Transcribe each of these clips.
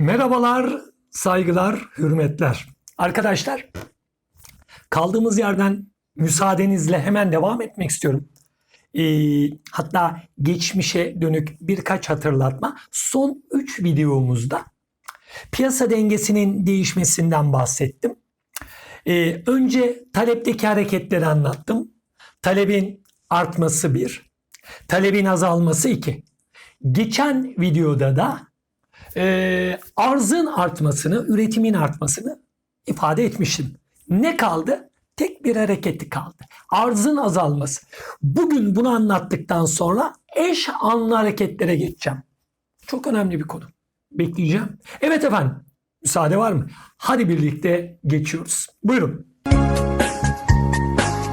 Merhabalar, saygılar, hürmetler. Arkadaşlar, kaldığımız yerden müsaadenizle hemen devam etmek istiyorum. Ee, hatta geçmişe dönük birkaç hatırlatma. Son 3 videomuzda piyasa dengesinin değişmesinden bahsettim. Ee, önce talepteki hareketleri anlattım. Talebin artması bir, talebin azalması iki. Geçen videoda da e, arzın artmasını, üretimin artmasını ifade etmiştim. Ne kaldı? Tek bir hareketi kaldı. Arzın azalması. Bugün bunu anlattıktan sonra eş anlı hareketlere geçeceğim. Çok önemli bir konu. Bekleyeceğim. Evet efendim. Müsaade var mı? Hadi birlikte geçiyoruz. Buyurun.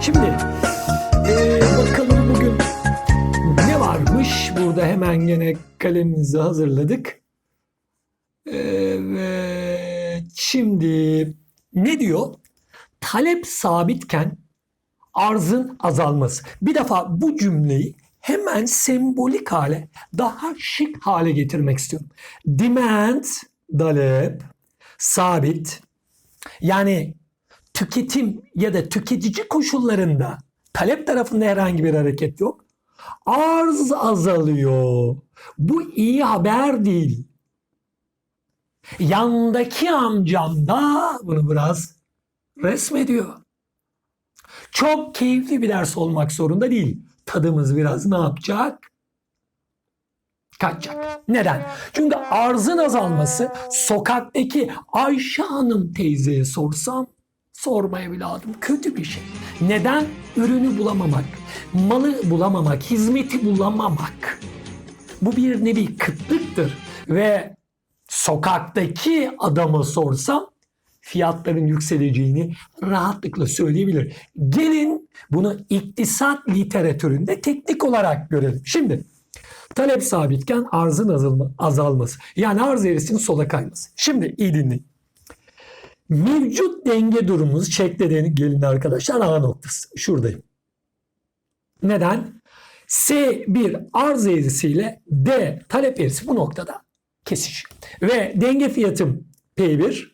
Şimdi e, bakalım bugün ne varmış? Burada hemen gene kalemimizi hazırladık. Evet. Şimdi ne diyor? Talep sabitken arzın azalması. Bir defa bu cümleyi hemen sembolik hale, daha şık hale getirmek istiyorum. Demand, talep, sabit. Yani tüketim ya da tüketici koşullarında talep tarafında herhangi bir hareket yok. Arz azalıyor. Bu iyi haber değil. Yandaki amcam da bunu biraz resmediyor. Çok keyifli bir ders olmak zorunda değil. Tadımız biraz ne yapacak? Kaçacak. Neden? Çünkü arzın azalması sokaktaki Ayşe Hanım teyzeye sorsam sorma evladım kötü bir şey. Neden? Ürünü bulamamak, malı bulamamak, hizmeti bulamamak. Bu bir nevi kıtlıktır ve sokaktaki adama sorsam fiyatların yükseleceğini rahatlıkla söyleyebilir. Gelin bunu iktisat literatüründe teknik olarak görelim. Şimdi talep sabitken arzın azalma, azalması. Yani arz eğrisinin sola kayması. Şimdi iyi dinleyin. Mevcut denge durumumuz de gelin arkadaşlar A noktası. Şuradayım. Neden? S1 arz eğrisiyle D talep eğrisi bu noktada kesişiyor. Ve denge fiyatım P1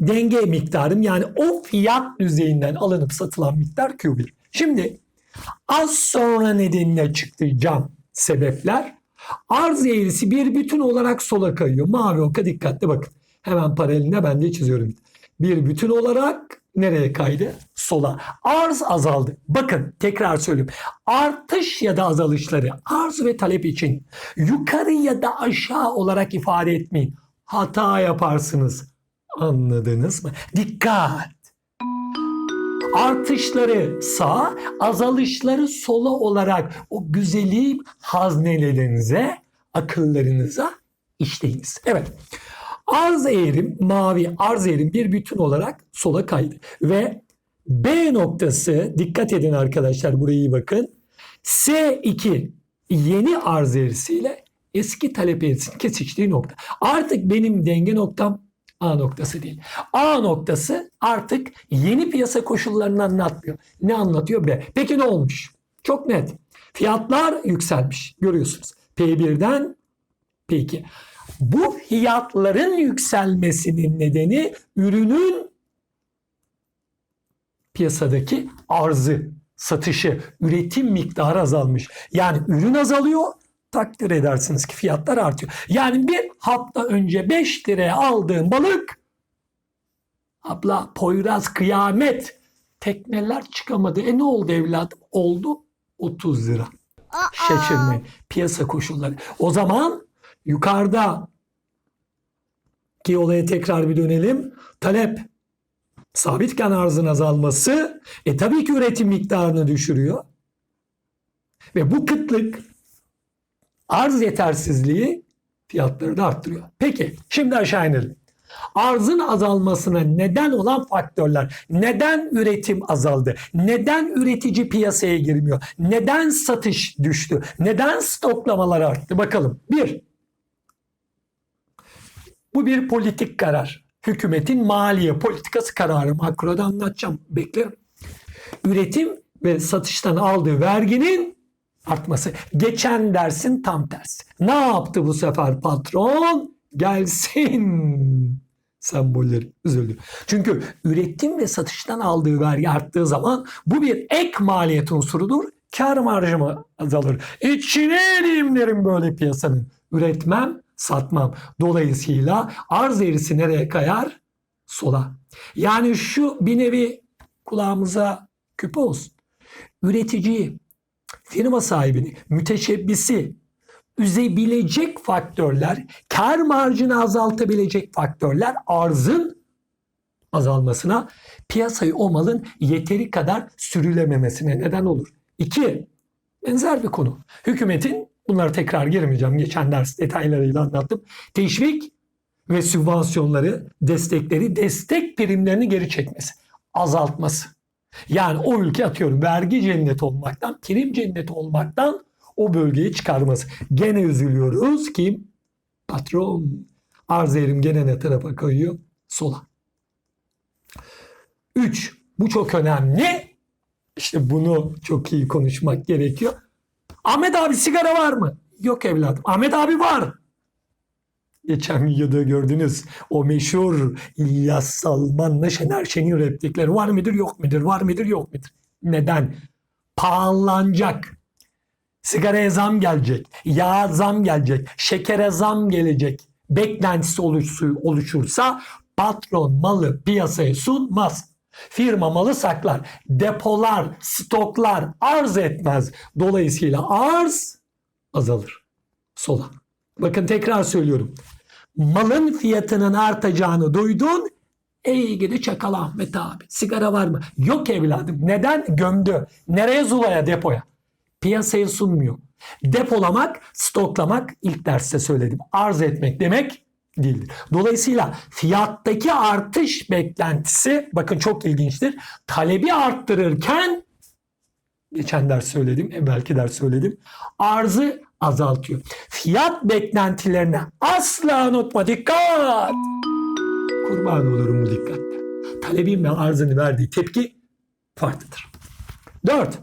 denge miktarım yani o fiyat düzeyinden alınıp satılan miktar Q1. Şimdi az sonra nedenini açıklayacağım sebepler. Arz eğrisi bir bütün olarak sola kayıyor. Mavi oka dikkatli bakın. Hemen paralelinde ben de çiziyorum. Bir bütün olarak nereye kaydı? Sola. Arz azaldı. Bakın tekrar söyleyeyim. Artış ya da azalışları arz ve talep için yukarı ya da aşağı olarak ifade etmeyin. Hata yaparsınız. Anladınız mı? Dikkat! Artışları sağ, azalışları sola olarak o güzelim haznelerinize, akıllarınıza işleyiniz. Evet. Arz eğrim, mavi arz eğrim bir bütün olarak sola kaydı. Ve B noktası, dikkat edin arkadaşlar buraya iyi bakın. S2 yeni arz eğrisiyle eski talep eğrisinin kesiştiği nokta. Artık benim denge noktam A noktası değil. A noktası artık yeni piyasa koşullarını anlatmıyor. Ne anlatıyor B? Peki ne olmuş? Çok net. Fiyatlar yükselmiş. Görüyorsunuz. P1'den P2. Bu fiyatların yükselmesinin nedeni ürünün piyasadaki arzı, satışı, üretim miktarı azalmış. Yani ürün azalıyor, takdir edersiniz ki fiyatlar artıyor. Yani bir hafta önce 5 liraya aldığım balık abla Poyraz kıyamet tekneler çıkamadı. E ne oldu evladım? Oldu 30 lira. Şaşırmayın. Piyasa koşulları. O zaman yukarıda ki olaya tekrar bir dönelim. Talep sabitken arzın azalması e tabii ki üretim miktarını düşürüyor. Ve bu kıtlık arz yetersizliği fiyatları da arttırıyor. Peki şimdi aşağı inelim. Arzın azalmasına neden olan faktörler. Neden üretim azaldı? Neden üretici piyasaya girmiyor? Neden satış düştü? Neden stoklamalar arttı? Bakalım. Bir, bu bir politik karar. Hükümetin maliye politikası kararı. Makroda anlatacağım. Beklerim. Üretim ve satıştan aldığı verginin artması. Geçen dersin tam tersi. Ne yaptı bu sefer patron? gelsin sembolleri üzüldü. Çünkü üretim ve satıştan aldığı vergi arttığı zaman bu bir ek maliyet unsurudur. Kar marjımı azalır. İçine edeyim derim böyle piyasanın. Üretmem, satmam. Dolayısıyla arz eğrisi nereye kayar? Sola. Yani şu bir nevi kulağımıza küpe olsun. Üreticiyi, firma sahibini, müteşebbisi üzebilecek faktörler, kar marjını azaltabilecek faktörler arzın azalmasına, piyasayı o malın yeteri kadar sürülememesine neden olur. İki, benzer bir konu. Hükümetin, bunlara tekrar girmeyeceğim, geçen ders detaylarıyla anlattım. Teşvik ve sübvansiyonları, destekleri, destek primlerini geri çekmesi, azaltması. Yani o ülke atıyorum vergi cenneti olmaktan, prim cenneti olmaktan o bölgeyi çıkarması. Gene üzülüyoruz kim? Patron. Arz eğrim gene ne tarafa kayıyor? Sola. Üç. Bu çok önemli. İşte bunu çok iyi konuşmak gerekiyor. Ahmet abi sigara var mı? Yok evladım. Ahmet abi var. Geçen videoda gördünüz o meşhur İlyas Salman'la Şener Şen'in replikleri var mıdır yok mudur var mıdır yok mudur? Neden? Pahalanacak. Sigaraya zam gelecek. Yağ zam gelecek. Şekere zam gelecek. Beklentisi oluşsu- oluşursa patron malı piyasaya sunmaz. Firma malı saklar. Depolar, stoklar arz etmez. Dolayısıyla arz azalır. Sola. Bakın tekrar söylüyorum. Malın fiyatının artacağını duydun. Ey gidi çakal Ahmet abi. Sigara var mı? Yok evladım. Neden? Gömdü. Nereye zulaya depoya? Piyasaya sunmuyor. Depolamak, stoklamak ilk derste söyledim. Arz etmek demek değildir. Dolayısıyla fiyattaki artış beklentisi bakın çok ilginçtir. Talebi arttırırken geçen ders söyledim, evvelki ders söyledim. Arzı azaltıyor. Fiyat beklentilerine asla unutma. Dikkat! Kurban olurum bu dikkatle. Talebin ve arzını verdiği tepki farklıdır. 4.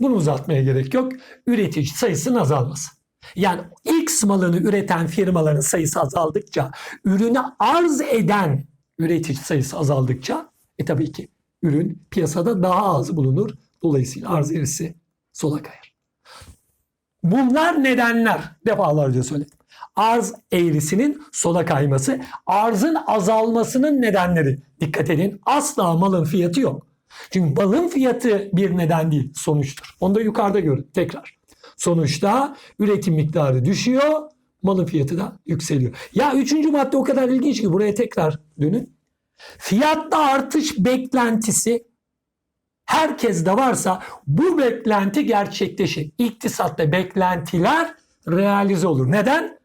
Bunu uzatmaya gerek yok. Üretici sayısının azalması. Yani X malını üreten firmaların sayısı azaldıkça, ürünü arz eden üretici sayısı azaldıkça e tabii ki ürün piyasada daha az bulunur. Dolayısıyla arz eğrisi sola kayar. Bunlar nedenler defalarca söyledim. Arz eğrisinin sola kayması, arzın azalmasının nedenleri. Dikkat edin asla malın fiyatı yok. Çünkü malın fiyatı bir neden değil, sonuçtur. Onu da yukarıda görün tekrar. Sonuçta üretim miktarı düşüyor, malın fiyatı da yükseliyor. Ya üçüncü madde o kadar ilginç ki buraya tekrar dönün. Fiyatta artış beklentisi herkeste varsa bu beklenti gerçekleşir. İktisatta beklentiler realize olur. Neden?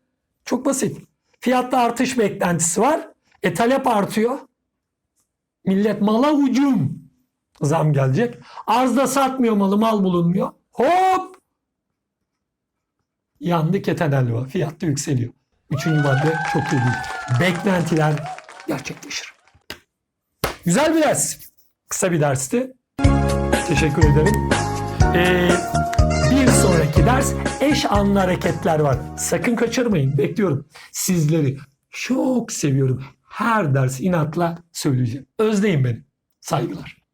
Çok basit. Fiyatta artış beklentisi var. E talep artıyor. Millet mala ucum zam gelecek. Arzda satmıyor malı mal bulunmuyor. Hop! Yandı keten helva. Fiyat da yükseliyor. Üçüncü madde çok ilginç. Beklentiler gerçekleşir. Güzel bir ders. Kısa bir dersti. Teşekkür ederim. Ee, bir sonraki ders eş anlı hareketler var. Sakın kaçırmayın. Bekliyorum. Sizleri çok seviyorum. Her ders inatla söyleyeceğim. Özleyin beni. Saygılar.